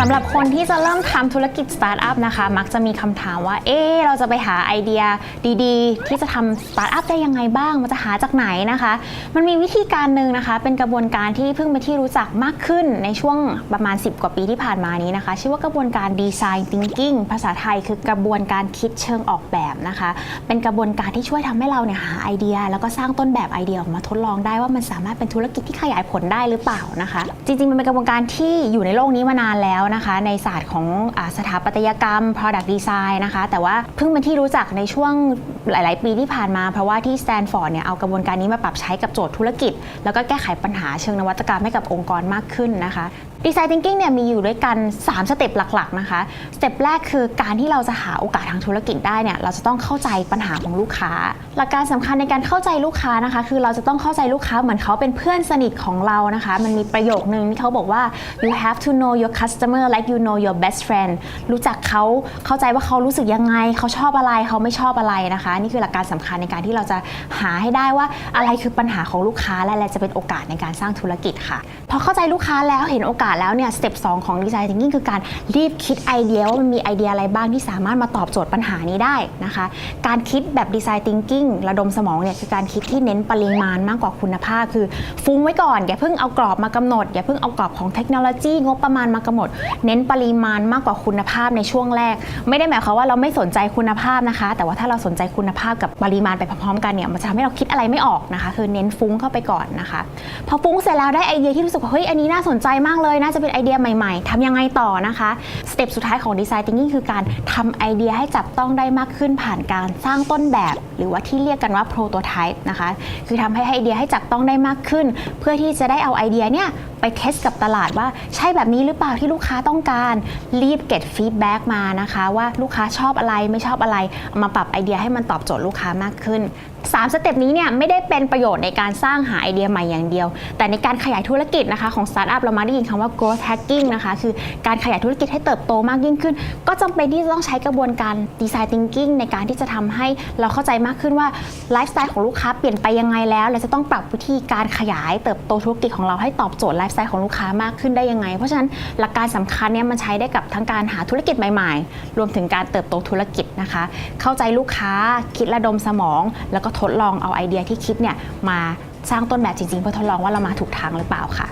สำหรับคนที่จะเริ่มทำธุรกิจสตาร์ทอัพนะคะ มักจะมีคำถามว่า เอ๊เราจะไปหาไอเดียดีๆ ที่จะทำสตาร์ทอัพได้ยังไงบ้าง มันจะหาจากไหนนะคะ มันมีวิธีการหนึ่งนะคะ เป็นกระบวนการที่เพิ่งเป็นที่รู้จักมากขึ้นในช่วงประมาณ 10 กว่าปีที่ผ่านมานี้นะคะ ชื่อว่ากระบวนการดีไซน์ทิงกิ้งภาษาไทยคือกระบวนการคิดเชิงออกแบบนะคะ เป็นกระบวนการที่ช่วยทำให้เราเนี่ยหาไอเดีย แล้วก็สร้างต้นแบบไอเดียออกมาทดลองได้ว่ามันสามารถเป็นธุรกิจที่ขยายผลได้หรือเปล่านะคะ จริงๆมันเป็นกระบวนการที่อยู่ในโลกนี้มานานแล้วนะคะ ในศาสตร์ของอสถาปัตยกรรม product design นะคะ แต่ว่าเพิ่งเป็นที่รู้จักในช่วงหลาย ๆ ปีที่ผ่านมา เพราะว่าที่สแตนฟอร์ดเนี่ยเอากระบวนการนี้มาปรับใช้กับโจทย์ธุรกิจ แล้วก็แก้ไขปัญหาเชิงนวัตกรรมให้กับองค์กรมากขึ้นนะคะ Design Thinking เนี่ยมีอยู่ด้วยกัน 3 สเต็ปหลักๆนะคะ สเต็ปแรกคือการที่เราจะหาโอกาสทางธุรกิจได้เนี่ยเราจะต้องเข้าใจปัญหาของลูกค้า หลักการสำคัญในการเข้าใจลูกค้านะคะ คือเราจะต้องเข้าใจลูกค้าเหมือนเขาเป็นเพื่อนสนิทของเรานะคะ มันมีประโยคนึงที่เขาบอกว่า you have to know your customer like you know your best friend รู้จักเขาเข้าใจว่าเขารู้สึกยังไง เขาชอบอะไรเขาไม่ชอบอะไรนะคะ นี่คือหลักการสำคัญในการที่เราจะหาให้ได้ว่าอะไรคือปัญหาของลูกค้าและอะไรจะเป็นโอกาสในการสร้างธุรกิจค่ะพอเข้าใจลูกค้าแล้วเห็นโอกาสแล้วเนี่ยสเต็ปสของ Design Thinking คือการรีบคิดไอเดียว่ามันมีไอเดียอะไรบ้างที่สามารถมาตอบโจทย์ปัญหานี้ได้นะคะ การคิดแบบ Design Thinking ระดมสมองเนี่ยคือการคิดที่เน้นปริมาณมากกว่าคุณภาพ คือฟุ้งไว้ก่อน อย่าเพิ่งเอากรอบมากำหนด อย่าเพิ่งเอากรอบของเทคโนโลยีงบประมาณมากำหนด เน้นปริมาณมากกว่าคุณภาพในช่วงแรก ไม่ได้หมายความว่าเราไม่สนใจคุณภาพนะคะ แต่ว่าถ้าเราสนใจคุณภาพกับปริมาณไปพร้อมๆกันเนี่ยมันจะทำให้เราคิดอะไรไม่ออกนะคะ คือเน้นฟุ้งเข้าไปก่อนนะคะ พอฟุ้งเสร็จแล้วได้ไอเดียที่รู้สึกว่าเฮ้ยอันนี้น่าสนใจมากเลยน่าจะเป็นไอเดียใหม่ๆทำยังไงต่อนะคะสเต็ปสุดท้ายของดีไซน์ Thinking คือการทำไอเดียให้จับต้องได้มากขึ้นผ่านการสร้างต้นแบบ หรือว่าที่เรียกกันว่าโปรโตไทป์นะคะ คือทำให้ไอเดียให้จับต้องได้มากขึ้น เพื่อที่จะได้เอาไอเดียเนี่ย เทสกับตลาดว่าใช่แบบนี้หรือเปล่าที่ลูกค้าต้องการรีบเก็บฟีดแบ็กมานะคะว่าลูกค้าชอบอะไรไม่ชอบอะไรมาปรับไอเดียให้มันตอบโจทย์ลูกค้ามากขึ้น3สเต็ปนี้เนี่ยไม่ได้เป็นประโยชน์ในการสร้างหาไอเดียใหม่อย่างเดียว แต่ในการขยายธุรกิจนะคะของสตาร์ทอัพเรามาได้ยินคำว่า growth hacking นะคะคือการขยายธุรกิจให้เติบโตมากยิ่งขึ้น ก็จำเป็นที่จะต้องใช้กระบวนการ design thinking ในการที่จะทำให้เราเข้าใจมากขึ้นว่าไลฟ์สไตล์ของลูกค้าเปลี่ยนไปยังไงแล้ว เราจะต้องปรับวิธีการขยายเติบโตธุรกิจของเราให้ตอบโจทย์ไลฟ์สไตล์ของลูกค้ามากขึ้นได้ยังไง เพราะฉะนั้นหลักการสำคัญเนี่ยมันใช้ได้กับทั้งการหาธุรกิจใหม่ๆ รวมถึงการเติบโตธุรกิจนะคะ เข้าใจลูกค้าคิดระดมสมอง แล้วก็ทดลองเอาไอเดียที่คิดเนี่ยมาสร้างต้นแบบจริงๆ เพื่อทดลองว่าเรามาถูกทางหรือเปล่าค่ะ